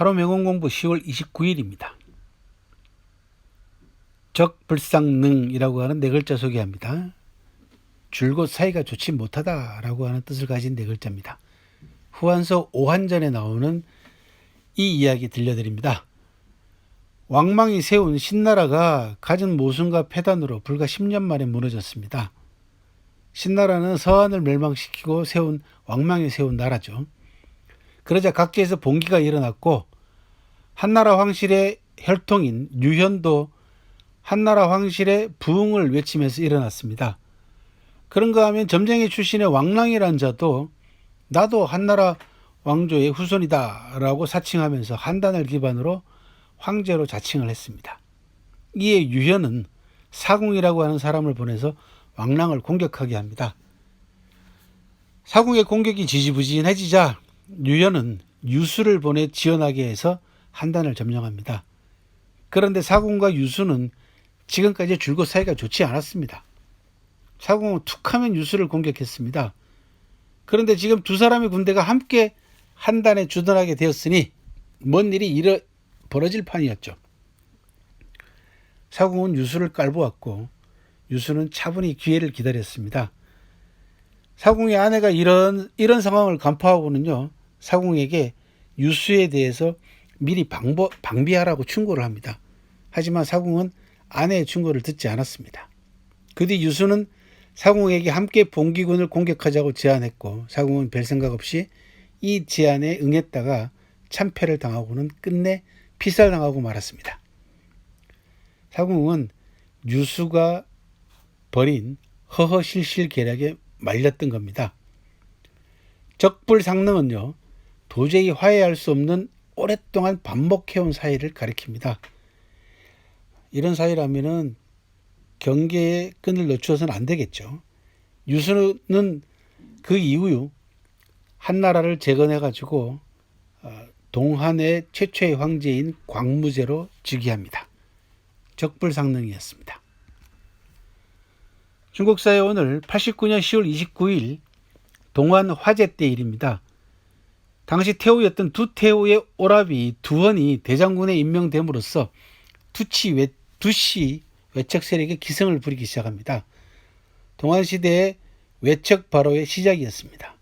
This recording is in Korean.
하루 명언 공부 10월 29일입니다. 적불상능이라고 하는 네 글자 소개합니다. 줄곧 사이가 좋지 못하다라고 하는 뜻을 가진 네 글자입니다. 후한서 5한전에 나오는 이 이야기 들려드립니다. 왕망이 세운 신나라가 가진 모순과 폐단으로 불과 10년 만에 무너졌습니다. 신나라는 서한을 멸망시키고 세운 왕망이 세운 나라죠. 그러자 각지에서 봉기가 일어났고 한나라 황실의 혈통인 유현도 한나라 황실의 부흥을 외치면서 일어났습니다. 그런가 하면 점쟁이 출신의 왕랑이란 자도 나도 한나라 왕조의 후손이다라고 사칭하면서 한단을 기반으로 황제로 자칭을 했습니다. 이에 유현은 사궁이라고 하는 사람을 보내서 왕랑을 공격하게 합니다. 사궁의 공격이 지지부진해지자 유현은 유수를 보내 지원하게 해서 한 단을 점령합니다. 그런데 사궁과 유수는 지금까지 줄곧 사이가 좋지 않았습니다. 사궁은 툭하면 유수를 공격했습니다. 그런데 지금 두 사람의 군대가 함께 한 단에 주둔하게 되었으니 뭔 일이 일어 벌어질 판이었죠. 사궁은 유수를 깔보았고 유수는 차분히 기회를 기다렸습니다. 사궁의 아내가 이런 이런 상황을 간파하고는요. 사궁에게 유수에 대해서 미리 방법, 방비하라고 충고를 합니다. 하지만 사궁은 아내의 충고를 듣지 않았습니다. 그 뒤 유수는 사궁에게 함께 봉기군을 공격하자고 제안했고 사궁은 별 생각 없이 이 제안에 응했다가 참패를 당하고는 끝내 피살당하고 말았습니다. 사궁은 유수가 벌인 허허실실 계략에 말렸던 겁니다. 적불상능은요 도저히 화해할 수 없는 오랫동안 반복해온 사이를 가리킵니다. 이런 사이라면은 경계의 끈을 늦추어서는 안 되겠죠. 유수는 그 이후 한나라를 재건해 가지고 어, 동한의 최초의 황제인 광무제로 즉위합니다. 적불상능이었습니다. 중국사회 오늘 89년 10월 29일 동안 화재 때 일입니다. 당시 태후였던 두 태후의 오랍이 두헌이 대장군에 임명됨으로써 두치 외, 두시 외척 세력의 기승을 부리기 시작합니다. 동안 시대의 외척 바로의 시작이었습니다.